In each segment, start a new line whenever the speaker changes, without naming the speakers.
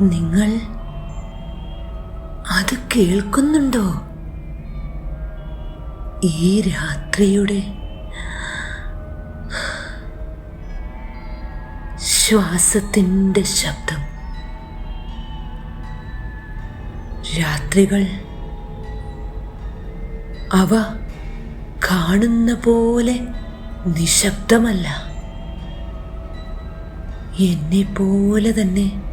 നിങ്ങൾ അത് കേൾക്കുന്നുണ്ടോ? ഈ രാത്രിയുടെ ശ്വാസത്തിന്റെ ശബ്ദം. രാത്രികൾ അവ കാണുന്ന പോലെ നിശബ്ദമല്ല. എന്നെ പോലെ തന്നെ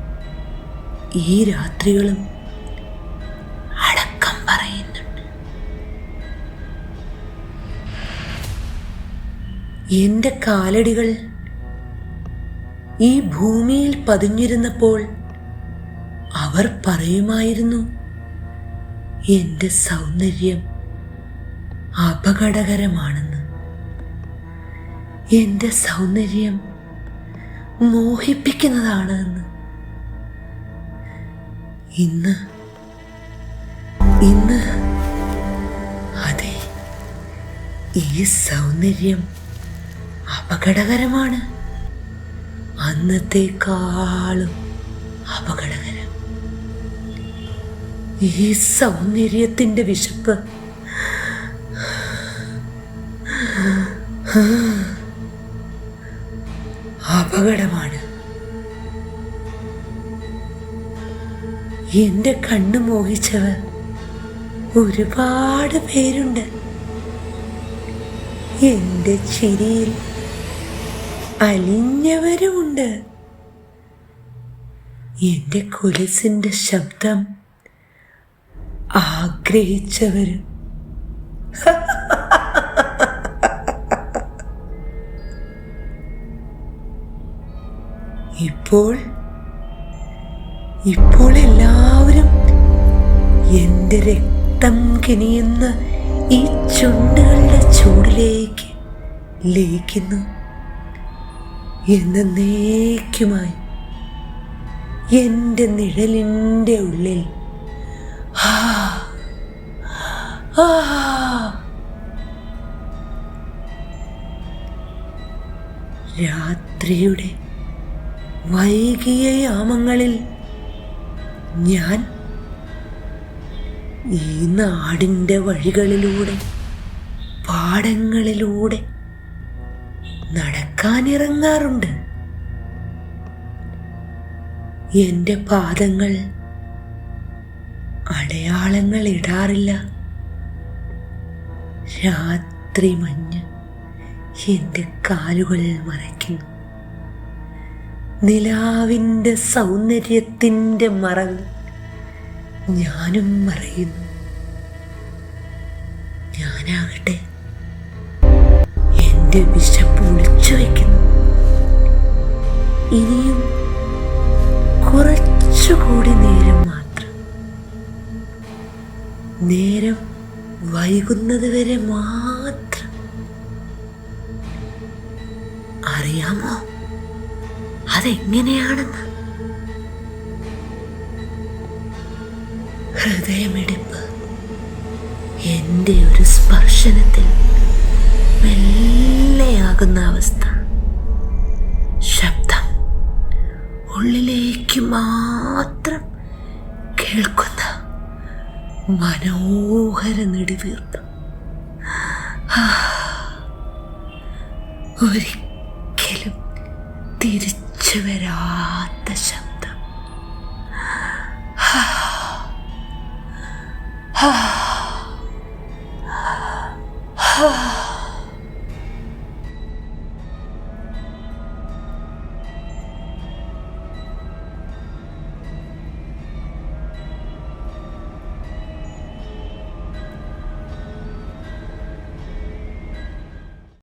ഈ രാത്രികളും അടക്കം പറയുന്നുണ്ട്. എന്റെ കാലടികൾ ഈ ഭൂമിയിൽ പതിഞ്ഞിരുന്നപ്പോൾ അവർ പറയുമായിരുന്നു എന്റെ സൗന്ദര്യം അപകടകരമാണെന്ന്. എന്റെ സൗന്ദര്യം മോഹിപ്പിക്കുന്നതാണ് എന്ന് ഇന്ന് ഇന്ന് അതെ ഈ സൗന്ദര്യം അപകടകരമാണ്. അന്നത്തെക്കാളും അപകടകരം. ഈ സൗന്ദര്യത്തിന്റെ വിശപ്പ്. അപകടമാണ്. എന്റെ കണ്ണു മോഹിച്ചവർ ഒരുപാട് പേരുണ്ട്. എന്റെ ചിരിയിൽ അലിഞ്ഞവരുമുണ്ട്. എന്റെ കൊലുസിന്റെ ശബ്ദം ആഗ്രഹിച്ചവരും ഇപ്പോൾ ഇപ്പോൾ എല്ലാവരും എന്റെ രക്തം കിനിയുന്ന ഈ ചുണ്ടുകളുടെ ചൂടിലേക്ക് ലയിക്കുന്നു എന്നേക്കുമായി എന്റെ നിഴലിന്റെ ഉള്ളിൽ ആ, ആ. രാത്രിയുടെ വൈകിയ യാമങ്ങളിൽ ഞാൻ ഈ നാടിന്റെ വഴികളിലൂടെ പാടങ്ങളിലൂടെ നടക്കാനിറങ്ങാറുണ്ട്. എന്റെ പാദങ്ങൾ അടയാളങ്ങൾ ഇടാറില്ല. രാത്രി മഞ്ഞ് എന്റെ കാലുകൾ മറയ്ക്കുന്നു. നിലാവിന്റെ സൗന്ദര്യത്തിന്റെ മറവിൽ ഞാനും മറയുന്നു. ഞാനാകട്ടെ എന്റെ വിശപ്പ് ഒളിച്ചു വയ്ക്കുന്നു. ഇനിയും കുറച്ചുകൂടി നേരം മാത്രം. നേരം വൈകുന്നത് വരെ മാത്രം. അറിയാമോ? അതെങ്ങനെയാണെന്ന്? ഹൃദയമിടിപ്പ്. എന്റെ ഒരു സ്പർശനത്തിൽ മെല്ലെയാകുന്ന അവസ്ഥ. ശബ്ദം ഉള്ളിലേക്ക് മാത്രം കേൾക്കുന്ന മനോഹര നെടുവീർപ്പ്. ഒരിക്കലും തിരിച്ചു വരാത്ത ശബ്ദം. ആ, ആ,